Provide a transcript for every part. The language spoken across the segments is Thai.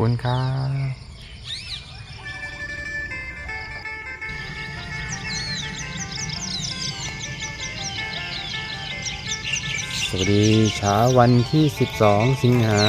คุณครับสวัสดีเช้าวันที่ 12 สิงหา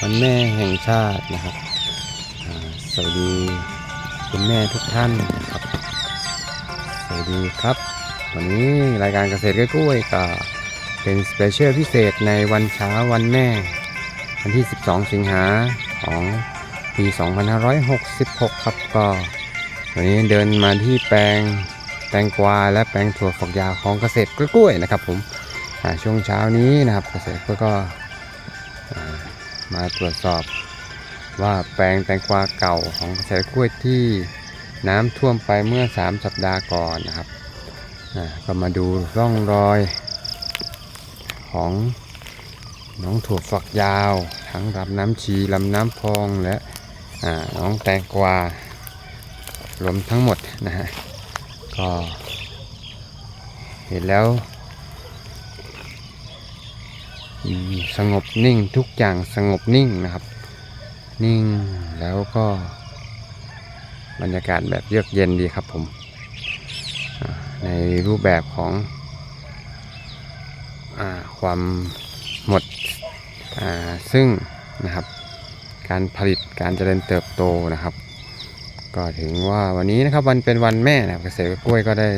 วันแม่แห่งชาตินะครับสวัสดีคุณแม่ทุกท่านนะครับสวัสดีครับ วันนี้รายการเกษตรกล้วยก็เป็นสเปเชียลพิเศษในวันเช้าวันแม่ วันที่ 12 สิงหา ของปี 2566 ครับก็วันนี้เดินมาที่แปลงแตงกวาและแปลงถั่วฝักยาวของเกษตรกล้วยนะครับผมช่วงเช้านี้นะครับเกษตรก็มาตรวจสอบว่าแปลงแตงกวาเก่าของเกษตรกล้วยที่น้ำท่วมไปเมื่อ 3 สัปดาห์ก่อนนะครับก็มาดูร่องรอยของน้องถั่วฝักยาว ทั้งลำน้ำชีลำน้ำพองและน้องแตงกวารวมทั้งหมดนะฮะก็เห็นแล้ว สงบนิ่งทุกอย่างสงบนิ่งนะครับ นิ่งแล้วก็บรรยากาศแบบเยือกเย็นดีครับผม ในรูปแบบของอความ ซึ่งนะครับการผลิตการเจริญเติบโตนะครับ ก็ถึงว่าวันนี้นะครับวันเป็นวันแม่นะครับเกษตรกล้วยก็ได้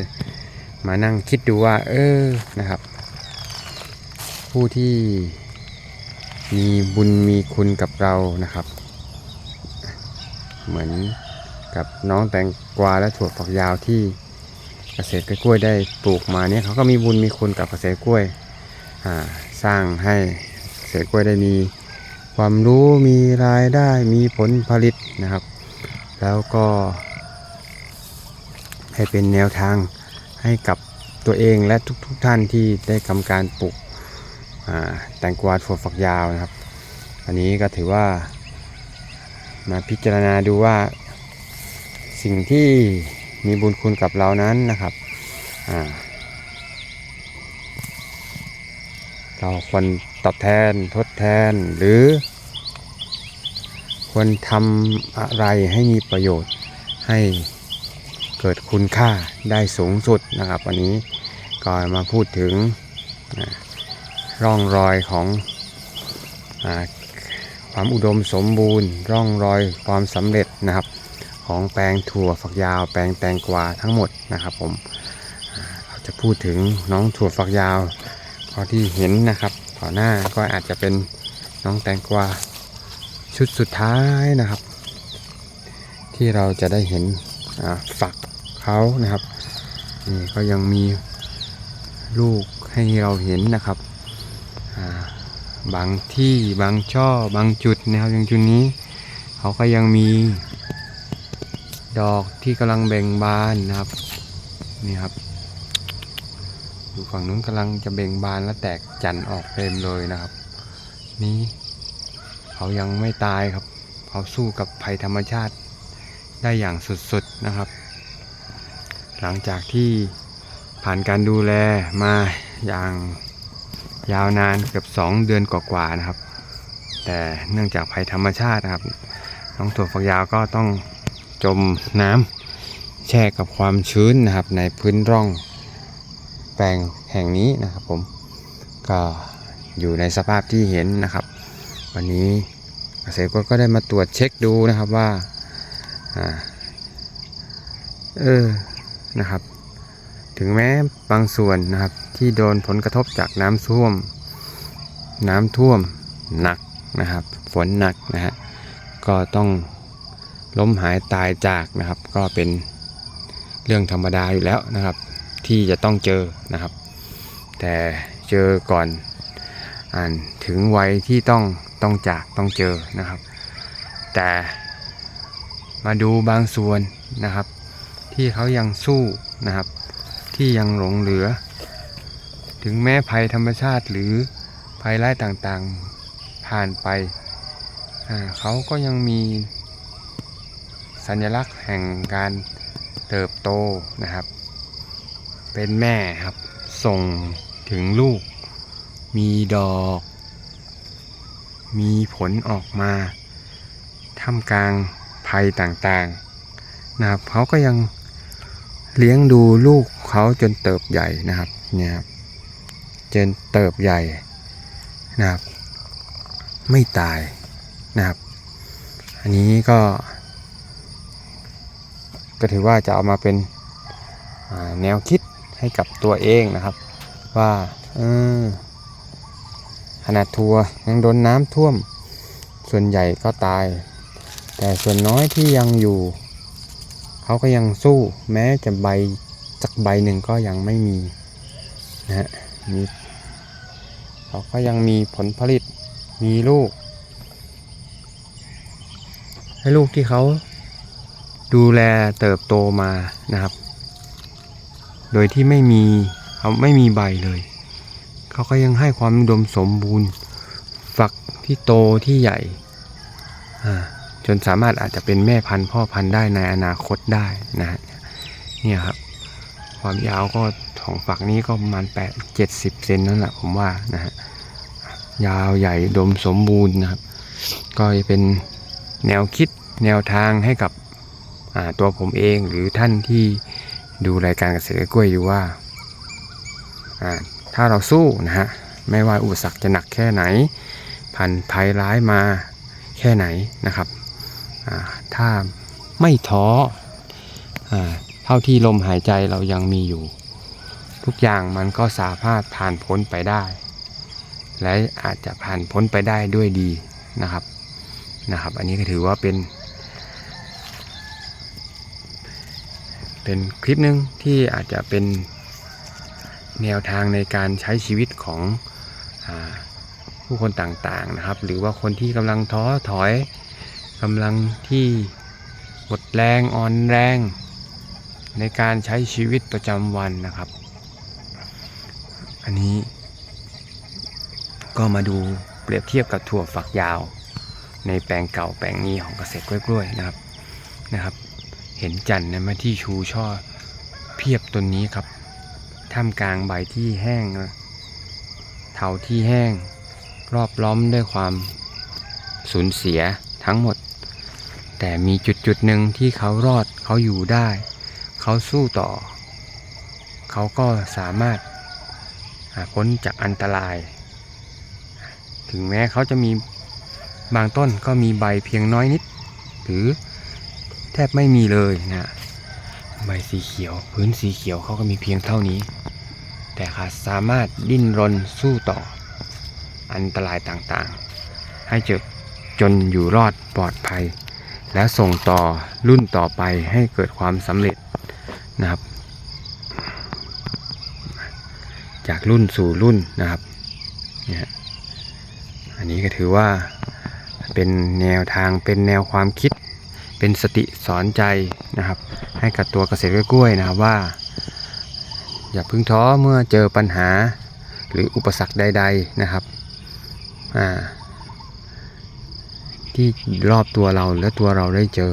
มานั่งคิดดูว่า เออนะครับ ผู้ที่มีบุญมีคุณกับเรานะครับ เหมือนกับน้องแตงกวาและถั่วฝักยาวที่เกษตรกล้วยได้ปลูกมาเนี่ยเขาก็มีบุญมีคุณกับเกษตรกล้วยสร้างให้ เกษตรกล้วยได้มีความรู้มีรายได้มีผลผลิตนะครับ แล้วก็ให้เป็นแนวทางให้กับตัวเองและทุกๆทท่านที่ได้ทำการปลูกแตงกวาถั่วฝักยาวนะครับ อันนี้ก็ถือว่ามาพิจารณาดูว่าสิ่งที่มีบุญคุณกับเรานั้นนะครับ อ่า เราควรตอบแทนทดแทนหรือ ควรทำอะไรให้มีประโยชน์ให้เกิดคุณค่าได้สูงสุดนะครับ วันนี้ก็มาพูดถึงร่องรอยของอความอุดมสมบูรณ์ ร่องรอยความสำเร็จนะครับ ของแปลงถั่วฝักยาว แปลงแตงกวาทั้งหมดนะครับผมเราจะพูดถึงน้องถั่วฝักยาว ก็ที่เห็นนะครับต่อหน้าก็อาจจะเป็นน้องแตงกวาชุดสุดท้ายนะครับ ที่เราจะได้เห็นฝักเขานะครับนี่ก็ยังมีลูกให้เราเห็นนะครับบางที่บางช่อบางจุดนะครับอย่างจุดนี้ เขาก็ยังมีดอกที่กำลังเบ่งบานนะครับนี่ครับ ดูฝั่งนู้นกำลังจะเบ่งบานและแตกจันทร์ออกเต็มเลยนะครับ นี้เขายังไม่ตายครับ เขาสู้กับภัยธรรมชาติได้อย่างสุดๆนะครับ หลังจากที่ผ่านการดูแลมาอย่างยาวนานเกือบ 2 เดือนกว่าๆนะครับ แต่เนื่องจากภัยธรรมชาตินะครับ น้องถั่วฝักยาวก็ต้องจมน้ำแช่กับความชื้นนะครับในพื้นร่อง แปลงแห่งนี้นะครับผมก็อยู่ในสภาพที่เห็นนะครับ วันนี้เกษตรกรก็ได้มาตรวจเช็คดูนะครับว่าอเออนะครับ ถึงแม้บางส่วนนะครับที่โดนผลกระทบจากน้ำท่วม น้ำท่วมหนักนะครับ ฝนหนักนะฮะก็ต้องล้มหายตายจากนะครับ ก็เป็นเรื่องธรรมดาอยู่แล้วนะครับ ที่จะต้องเจอนะครับ แต่เจอก่อนอ่านถึงวัยที่ต้องต้องจากต้องเจอนะครับ แต่มาดูบางส่วนนะครับ ที่เขายังสู้นะครับ ที่ยังหลงเหลือ ถึงแม้ภัยธรรมชาติหรือภัยร้ายต่างๆผ่านไป เขาก็ยังมีสัญลักษณ์แห่งการเติบโตนะครับ เป็นแม่ครับ ส่งถึงลูก มีดอก มีผลออกมาท่ามกลางภัยต่างๆนะครับเขาก็ยังเลี้ยงดูลูกเขาจนเติบใหญ่นะครับเนี่ยครับจนเติบใหญ่นะครับ ไม่ตายนะครับ อันนี้ก็ ก็ถือว่าจะเอามาเป็นแนวคิด ให้กับตัวเองนะครับ ว่าเออขนาดทัวร์ยังโดนน้ำท่วม ส่วนใหญ่ก็ตาย แต่ส่วนน้อยที่ยังอยู่ เขาก็ยังสู้ แม้จะใบจักใบหนึ่งก็ยังไม่มีนะฮะมีเขาก็ยังมีผลผลิตมีลูก ให้ลูกที่เขาดูแลเติบโตมานะครับ โดยที่ไม่มีเขาไม่มีใบเลย เขาก็ยังให้ความอุดมสมบูรณ์ ฝักที่โตที่ใหญ่ จนสามารถอาจจะเป็นแม่พันธุ์พ่อพันธุ์ได้ในอนาคตได้นะฮะเนี่ยครับ ความยาวก็ของฝักนี้ก็ประมาณ8 70เซนนั่นแหละผมว่านะฮะยาวใหญ่ดมสมบูรณ์นะครับ ก็จะเป็นแนวคิดแนวทางให้กับตัวผมเองหรือท่านที่ ดูรายการเกษตรกล้วยอยู่ว่า ถ้าเราสู้นะฮะไม่ว่าอุปสรรคจะหนักแค่ไหน พันภัยร้ายมาแค่ไหนนะครับถ้าไม่ท้ออเท่าที่ลมหายใจเรายังมีอยู่ ทุกอย่างมันก็สามารถผ่านพ้นไปได้ และอาจจะผ่านพ้นไปได้ด้วยดีนะครับนะครับ อันนี้ก็ถือว่าเป็น เป็นคลิปหนึ่งที่อาจจะเป็นแนวทางในการใช้ชีวิตของอผู้คนต่างๆนะครับ หรือว่าคนที่กำลังท้อถอยกำลังที่หมดแรงอ่อนแรง ในการใช้ชีวิตประจำวันนะครับ อันนี้ก็มาดูเปรียบเทียบกับถั่วฝักยาว ในแปลงเก่าแปลงนี้ของเกษตรกล้วยๆนะครับนะครับ เห็นจันนะมาที่ชูช่อเพียบต้นนี้ครับ ท่ามกลางใบที่แห้งเถาที่แห้ง รอบล้อมด้วยความสูญเสียทั้งหมด แต่มีจุดจุดหนึ่งที่เขารอดเขาอยู่ได้ เขาสู้ต่อ เขาก็สามารถพ้นจากอันตราย ถึงแม้เขาจะมีบางต้นก็มีใบเพียงน้อยนิด หรือ แทบไม่มีเลยนะใบสีเขียว พื้นสีเขียวเขาก็มีเพียงเท่านี้ แต่เขาสามารถดิ้นรนสู้ต่อ อันตรายต่างๆ ให้เจอจนอยู่รอดปลอดภัย และส่งต่อรุ่นต่อไปให้เกิดความสำเร็จนะครับ จากรุ่นสู่รุ่นนะครับเนี่ยอันนี้ก็ถือว่าเป็นแนวทางเป็นแนวความคิด เป็นสติสอนใจนะครับ ให้กับตัวเกษตรกล้วยนะครับว่า อย่าเพึ่งท้อเมื่อเจอปัญหาหรืออุปสรรคใด ๆนะครับที่รอบตัวเราและตัวเราได้เจอ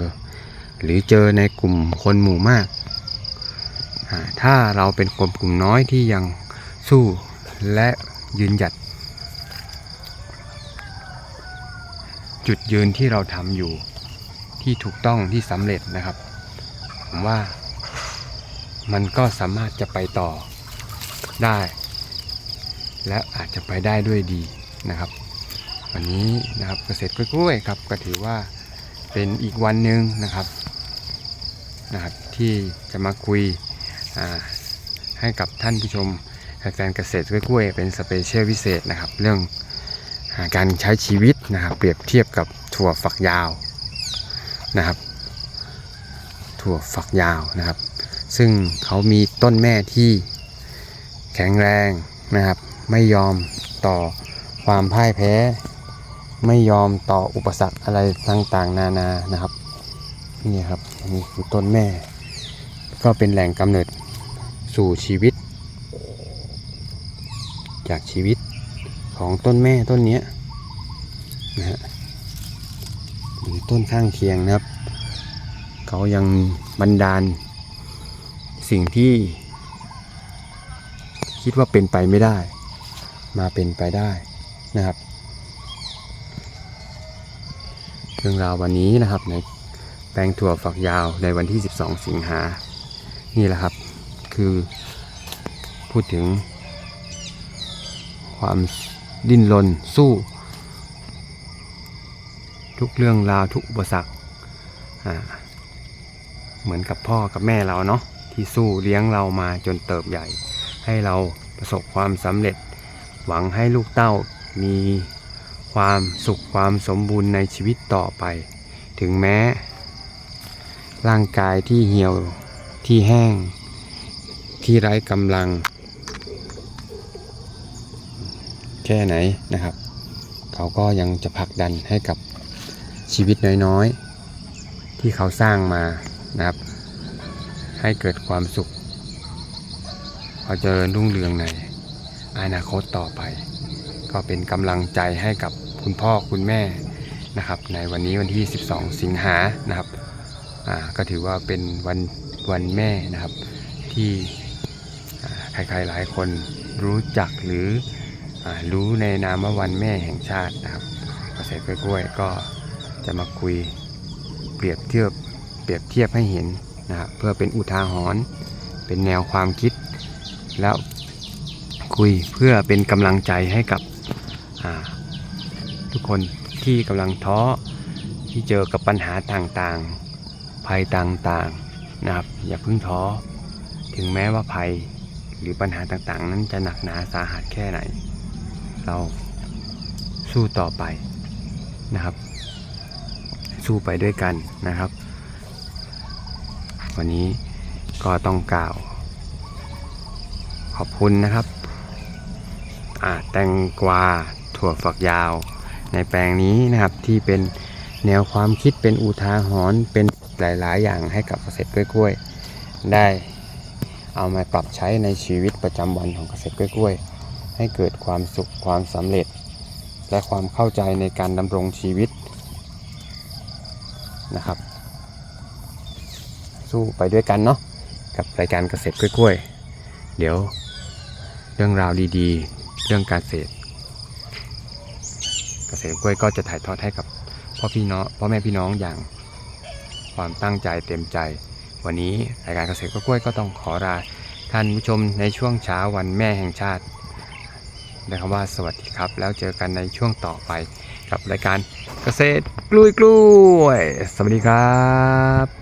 หรือเจอในกลุ่มคนหมู่มากาถ้าเราเป็นคนกลุ่มน้อยที่ยังสู้และยืนหยัด จุดยืนที่เราทำอยู่ ที่ถูกต้องที่สำเร็จนะครับ ผมว่ามันก็สามารถจะไปต่อได้ และอาจจะไปได้ด้วยดีนะครับ วันนี้นะครับเกษตรกล้วยครับก็ถือว่าเป็นอีกวันหนึ่งนะครับนะครับ ที่จะมาคุยให้กับท่านผู้ชมแฟนเกษตรกล้วยเป็นสเปเชียลพิเศษนะครับ เรื่องอการใช้ชีวิตนะครับ เปรียบเทียบกับถั่วฝักยาว นะครับ ถั่วฝักยาวนะครับ ซึ่งเขามีต้นแม่ที่แข็งแรงนะครับ ไม่ยอมต่อความพ่ายแพ้ ไม่ยอมต่ออุปสรรคอะไรต่างๆ นานานะครับนี่ครับนี่คือต้นแม่ ก็เป็นแหล่งกำเนิดสู่ชีวิต จากชีวิตของต้นแม่ต้นนี้นะฮะ หรือต้นข้างเคียงนะครับ เขายังบันดาล สิ่งที่ คิดว่าเป็นไปไม่ได้ มาเป็นไปได้นะครับเรื่องราววันนี้นะครับในแปลงถั่วฝักยาวในวันที่ 12 สิงหา นี่แหละครับ คือพูดถึงความดิ้นรนสู้ ทุกเรื่องราวทุกอุปสรรคเหมือนกับพ่อกับแม่เราเนาะที่สู้เลี้ยงเรามาจนเติบใหญ่ ให้เราประสบความสำเร็จ หวังให้ลูกเต้ามีความสุขความสมบูรณ์ในชีวิตต่อไป ถึงแม้ ร่างกายที่เหี่ยวที่แห้ง ที่ไร้กำลัง แค่ไหนนะครับ เขาก็ยังจะผลักดันให้กับ ชีวิตน้อยๆ ที่เขาสร้างมานะครับ ให้เกิดความสุขเขาเจริญรุ่งเรืองในอนาคตต่อไป ก็เป็นกำลังใจให้กับคุณพ่อคุณแม่นะครับ ในวันนี้วันที่ 12 สิงหานะครับก็ถือว่าเป็นวันวันแม่นะครับที่ใครๆหลายคนรู้จักหรืออรู้ในนามว่าวันแม่แห่งชาตินะครับเกษตรกล้วยก็ จะมาคุยเปรียบเทียบเปรียบเทียบให้เห็นนะครับเพื่อเป็นอุทาหรณ์เป็นแนวความคิด แล้วคุยเพื่อเป็นกำลังใจให้กับทุกคนที่กำลังท้อที่เจอกับปัญหาต่างๆ ภัยต่างๆนะครับ อย่าเพิ่งท้อถึงแม้ว่าภัยหรือปัญหาต่างๆ นั้นจะหนักหนาสาหัสแค่ไหน เราสู้ต่อไปนะครับ สู้ไปด้วยกันนะครับ วันนี้ก็ต้องกล่าว ขอบคุณนะครับอาแตงกวาถั่วฝักยาว ในแปลงนี้นะครับที่เป็นแนวความคิดเป็นอุทาหรณ์เป็นหลาย ๆ อย่างให้กับเกษตรกล้วยๆ ได้เอามาปรับใช้ในชีวิตประจำวันของเกษตรกล้วยๆ ให้เกิดความสุขความสำเร็จ และความเข้าใจในการดำรงชีวิต นะครับ สู้ไปด้วยกันเนาะกับรายการเกษตรกล้วยๆ เดี๋ยวเรื่องราวดีๆ เรื่องการเกษตร เกษตรกล้วยก็จะถ่ายทอดให้กับพ่อพี่น้องพ่อแม่พี่น้องอย่างความตั้งใจเต็มใจ วันนี้รายการเกษตรกล้วยก็ต้องขอลาท่านผู้ชมในช่วงเช้าวันแม่แห่งชาติด้วยคำว่าสวัสดีครับ แล้วเจอกันในช่วงต่อไป กับรายการเกษตรกล้วยกล้วยสวัสดีครับ